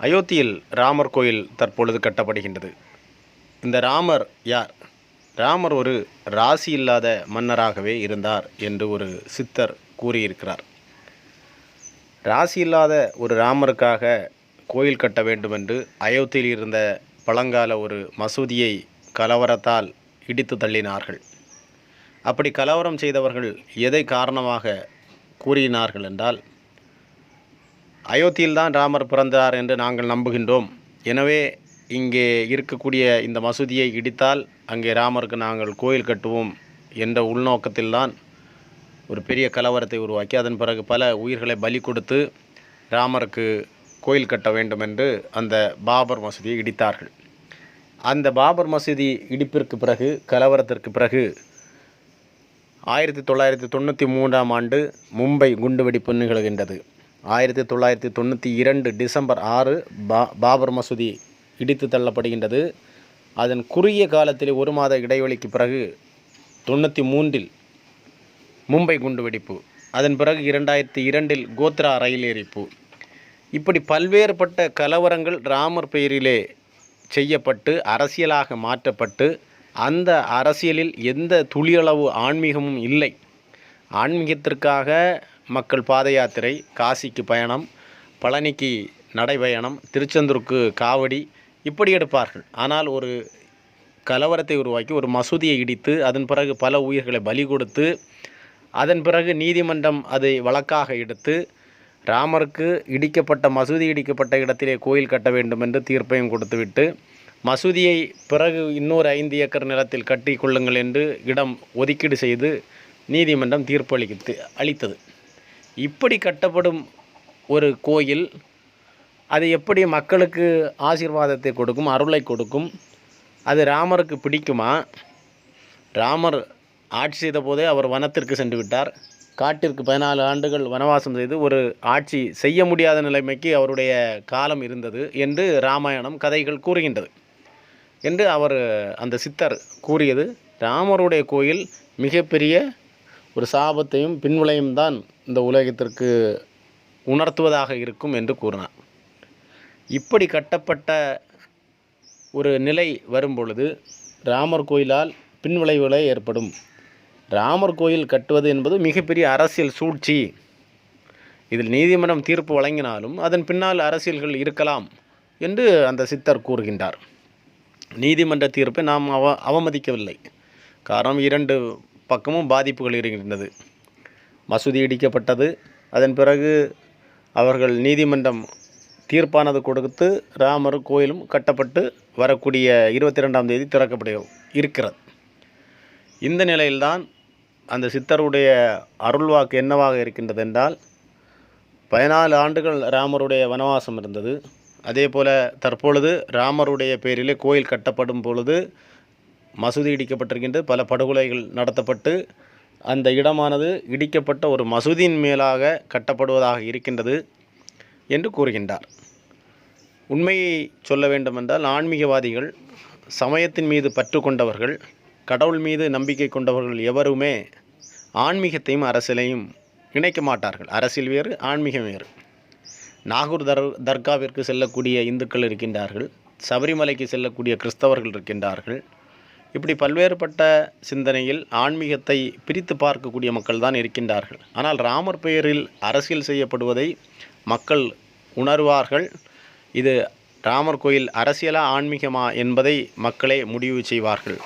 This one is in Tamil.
அயோத்தியில் ராமர் கோயில் தற்பொழுது கட்டப்படுகின்றது. இந்த ராமர் யார்? ராமர் ஒரு ராசி இல்லாத மன்னராகவே இருந்தார் என்று ஒரு சித்தர் கூறியிருக்கிறார். ராசி இல்லாத ஒரு ராமருக்காக கோயில் கட்ட வேண்டுமென்று அயோத்தியில் இருந்த பழங்கால ஒரு மசூதியை கலவரத்தால் இடித்து தள்ளினார்கள். அப்படி கலவரம் செய்தவர்கள் எதை காரணமாக கூறினார்கள் என்றால் அயோத்தியில்தான் ராமர் பிறந்தார் என்று நாங்கள் நம்புகின்றோம். எனவே இங்கே இருக்கக்கூடிய இந்த மசூதியை இடித்தால் அங்கே ராமருக்கு நாங்கள் கோயில் கட்டுவோம் என்ற உள்நோக்கத்தில்தான் ஒரு பெரிய கலவரத்தை உருவாக்கி அதன் பிறகு பல உயிர்களை பலி கொடுத்து ராமருக்கு கோயில் கட்ட வேண்டும் என்று அந்த பாபர் மசூதியை இடித்தார்கள். அந்த பாபர் மசூதி இடிப்பிற்கு பிறகு கலவரத்திற்கு பிறகு ஆயிரத்தி தொள்ளாயிரத்தி தொண்ணூற்றி மூன்றாம் ஆண்டு மும்பை குண்டுவெடிப்பு நிகழ்கின்றது. ஆயிரத்தி தொள்ளாயிரத்தி தொண்ணூற்றி இரண்டு டிசம்பர் ஆறு பா பாபர் மசூதி இடித்து தள்ளப்படுகின்றது. அதன் குறுகிய காலத்தில் ஒரு மாத இடைவெளிக்கு பிறகு தொண்ணூற்றி மூன்றில் மும்பை குண்டுவெடிப்பு அதன் பிறகு இரண்டாயிரத்தி இரண்டில் கோத்ரா ரயில் எரிப்பு இப்படி பல்வேறுபட்ட கலவரங்கள் ராமர் பெயரிலே செய்யப்பட்டு அரசியலாக மாற்றப்பட்டு அந்த அரசியலில் எந்த துளியளவு ஆன்மீகமும் இல்லை. ஆன்மீகத்திற்காக மக்கள் பாத யாத்திரை காசிக்கு பயணம் பழனிக்கு நடைபயணம் திருச்செந்தூருக்கு காவடி இப்படி எடுப்பார்கள். ஆனால் ஒரு கலவரத்தை உருவாக்கி ஒரு மசூதியை இடித்து அதன் பிறகு பல உயிர்களை பலி கொடுத்து அதன் பிறகு நீதிமன்றம் அதை வழக்காக எடுத்து ராமருக்கு இடிக்கப்பட்ட மசூதி இடிக்கப்பட்ட இடத்திலே கோயில் கட்ட வேண்டும் என்று தீர்ப்பையும் கொடுத்துவிட்டு மசூதியை பிறகு இன்னொரு ஐந்து ஏக்கர் நிலத்தில் கட்டி கொள்ளுங்கள் என்று இடம் ஒதுக்கீடு செய்து நீதிமன்றம் தீர்ப்பு அளித்து அளித்தது. இப்படி கட்டப்படும் ஒரு கோயில் அது எப்படி மக்களுக்கு ஆசீர்வாதத்தை கொடுக்கும் அருளை கொடுக்கும் அது ராமருக்கு பிடிக்குமா? ராமர் ஆட்சி செய்த போதே அவர் வனத்திற்கு சென்று விட்டார். காட்டிற்கு பதினாலு ஆண்டுகள் வனவாசம் செய்து ஒரு ஆட்சி செய்ய முடியாத நிலைமைக்கு அவருடைய காலம் இருந்தது என்று ராமாயணம் கதைகள் கூறுகின்றது என்று அவர் அந்த சித்தர் கூறியது. ராமருடைய கோயில் மிகப்பெரிய ஒரு சாபத்தையும் பின்விளையும் தான் இந்த உலகத்திற்கு உணர்த்துவதாக இருக்கும் என்று கூறினார். இப்படி கட்டப்பட்ட ஒரு நிலை வரும்பொழுது ராமர் கோயிலால் பின்விளைவுகளே ஏற்படும். ராமர் கோயில் கட்டுவது என்பது மிகப்பெரிய அரசியல் சூழ்ச்சி. இதில் நீதிமன்றம் தீர்ப்பு வழங்கினாலும் அதன் பின்னால் அரசியல்கள் இருக்கலாம் என்று அந்த சித்தர் கூறுகின்றார். நீதிமன்ற தீர்ப்பை நாம் அவ அவமதிக்கவில்லை. காரணம் இரண்டு பக்கமும் பாதிப்புகள் இருக்கின்றது. மசூதி இடிக்கப்பட்டது. அதன் பிறகு அவர்கள் நீதிமன்றம் தீர்ப்பானது கொடுத்து ராமர் கோயிலும் கட்டப்பட்டு வரக்கூடிய இருபத்தி ரெண்டாம் தேதி திறக்கப்பட இருக்கிறது. இந்த நிலையில்தான் அந்த சித்தருடைய அருள்வாக்கு என்னவாக இருக்கின்றது என்றால் பதினாலு ஆண்டுகள் ராமருடைய வனவாசம் இருந்தது. அதே போல் தற்பொழுது ராமருடைய பேரிலே கோயில் கட்டப்படும் பொழுது மசூதி இடிக்கப்பட்டிருக்கின்றது. பல படுகொலைகள் நடத்தப்பட்டு அந்த இடமானது இடிக்கப்பட்ட ஒரு மசூதியின் மேலாக கட்டப்படுவதாக இருக்கின்றது என்று கூறுகின்றார். உண்மையை சொல்ல வேண்டுமென்றால் ஆன்மீகவாதிகள் சமயத்தின் மீது பற்று கொண்டவர்கள் கடவுள் மீது நம்பிக்கை கொண்டவர்கள் எவருமே ஆன்மீகத்தையும் அரசியலையும் இணைக்க மாட்டார்கள். அரசியல் வேறு ஆன்மீகம் வேறு. நாகூர் தர் தர்காவிற்கு செல்லக்கூடிய இந்துக்கள் இருக்கின்றார்கள். சபரிமலைக்கு செல்லக்கூடிய கிறிஸ்தவர்கள் இருக்கின்றார்கள். இப்படி பல்வேறுபட்ட சிந்தனையில் ஆன்மீகத்தை பிரித்து பார்க்கக்கூடிய மக்கள் தான் இருக்கின்றார்கள். ஆனால் ராமர் பெயரில் அரசியல் செய்யப்படுவதை மக்கள் உணர்வார்கள். இது ராமர் கோயில் அரசியலா ஆன்மீகமா என்பதை மக்களே முடிவு செய்வார்கள்.